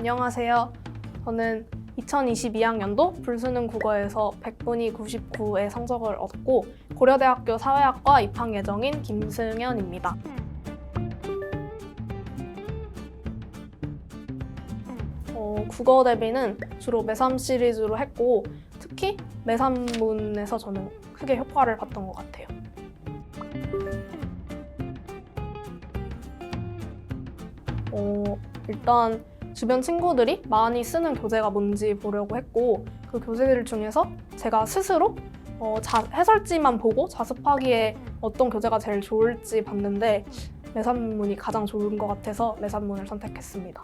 안녕하세요. 저는 2022학년도 불수능 국어에서 100분위 99의 성적을 얻고 고려대학교 사회학과 입학 예정인 김승현입니다. 어, 국어 대비는 주로 매삼 시리즈로 했고 특히 매삼문에서 저는 크게 효과를 봤던 것 같아요. 어, 일단 주변 친구들이 많이 쓰는 교재가 뭔지 보려고 했고 그 교재들 중에서 제가 스스로 어, 자- 해설지만 보고 자습하기에 어떤 교재가 제일 좋을지 봤는데 매산문이 가장 좋은 것 같아서 매산문을 선택했습니다.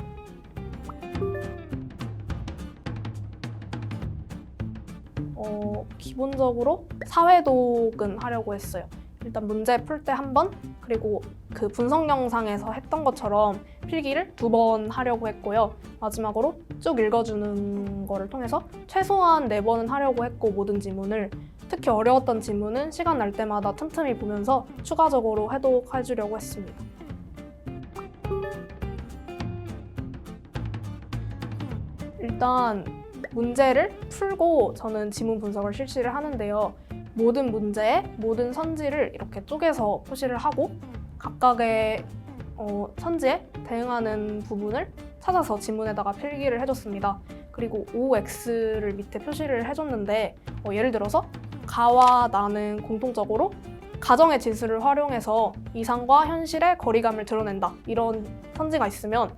어, 기본적으로 사회독은 하려고 했어요. 일단 문제 풀 때 한 번, 그리고 그 분석 영상에서 했던 것처럼 필기를 두 번 하려고 했고요. 마지막으로 쭉 읽어주는 거를 통해서 최소한 네 번은 하려고 했고 모든 지문을 특히 어려웠던 지문은 시간 날 때마다 틈틈이 보면서 추가적으로 해독해주려고 했습니다. 일단 문제를 풀고 저는 지문 분석을 실시를 하는데요. 모든 문제에 모든 선지를 이렇게 쪼개서 표시를 하고 각각의 어, 선지에 대응하는 부분을 찾아서 지문에다가 필기를 해줬습니다. 그리고 OX를 밑에 표시를 해줬는데 어, 예를 들어서 가와 나는 공통적으로 가정의 진수를 활용해서 이상과 현실의 거리감을 드러낸다 이런 선지가 있으면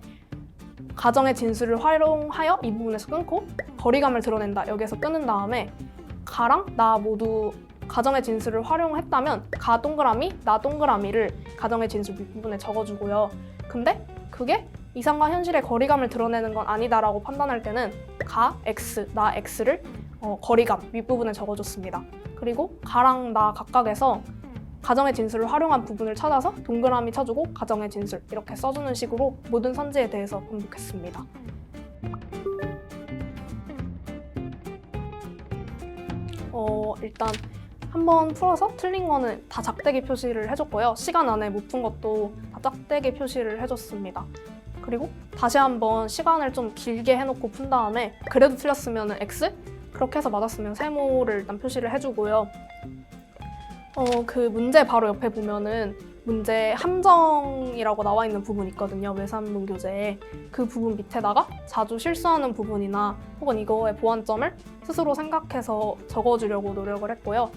가정의 진수를 활용하여 이 부분에서 끊고 거리감을 드러낸다 여기에서 끊은 다음에 가랑 나 모두 가정의 진수를 활용했다면 가 동그라미, 나 동그라미를 가정의 진수 밑부분에 적어주고요. 근데 그게 이상과 현실의 거리감을 드러내는 건 아니다라고 판단할 때는 가 x, 나 x를 어, 거리감 윗부분에 적어줬습니다. 그리고 가랑 나 각각에서 가정의 진수를 활용한 부분을 찾아서 동그라미 쳐주고 가정의 진술 이렇게 써주는 식으로 모든 선지에 대해서 반복했습니다. 어, 일단 한번 풀어서 틀린 거는 다 작대기 표시를 해줬고요. 시간 안에 못 푼 것도 다 짝대기 표시를 해줬습니다. 그리고 다시 한번 시간을 좀 길게 해놓고 푼 다음에 그래도 틀렸으면 X 그렇게 해서 맞았으면 세모를 일단 표시를 해주고요. 어, 그 문제 바로 옆에 보면은 문제 함정이라고 나와 있는 부분 있거든요. 외산문 교재에. 그 부분 밑에다가 자주 실수하는 부분이나 혹은 이거의 보완점을 스스로 생각해서 적어주려고 노력을 했고요.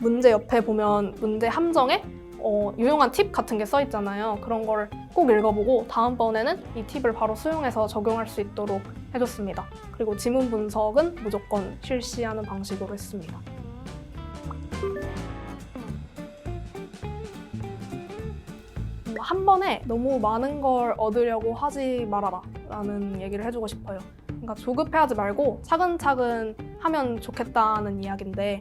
문제 옆에 보면 문제 함정에 어, 유용한 팁 같은 게 써 있잖아요. 그런 걸꼭 읽어보고 다음번에는 이 팁을 바로 수용해서 적용할 수 있도록 해줬습니다. 그리고 지문 분석은 무조건 실시하는 방식으로 했습니다. 음, 한 번에 너무 많은 걸 얻으려고 하지 말아라 라는 얘기를 해주고 싶어요. 그러니까 조급해하지 말고 차근차근 하면 좋겠다는 이야기인데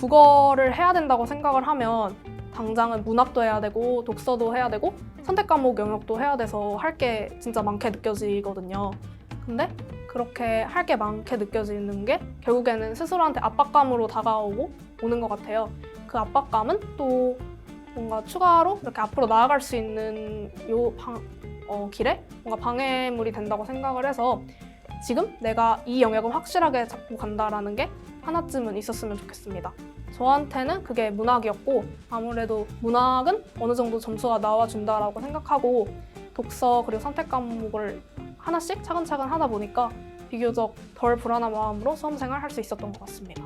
국어를 해야 된다고 생각을 하면 당장은 문학도 해야 되고 독서도 해야 되고 선택 과목 영역도 해야 돼서 할 게 진짜 많게 느껴지거든요. 근데 그렇게 할 게 많게 느껴지는 게 결국에는 스스로한테 압박감으로 다가오고 오는 것 같아요. 그 압박감은 또 뭔가 추가로 이렇게 앞으로 나아갈 수 있는 요 방, 어, 길에 뭔가 방해물이 된다고 생각을 해서 지금 내가 이 영역은 확실하게 잡고 간다라는 게 하나쯤은 있었으면 좋겠습니다. 저한테는 그게 문학이었고 아무래도 문학은 어느 정도 점수가 나와준다라고 생각하고 독서 그리고 선택 과목을 하나씩 차근차근 하다 보니까 비교적 덜 불안한 마음으로 수험생활 할 수 있었던 것 같습니다.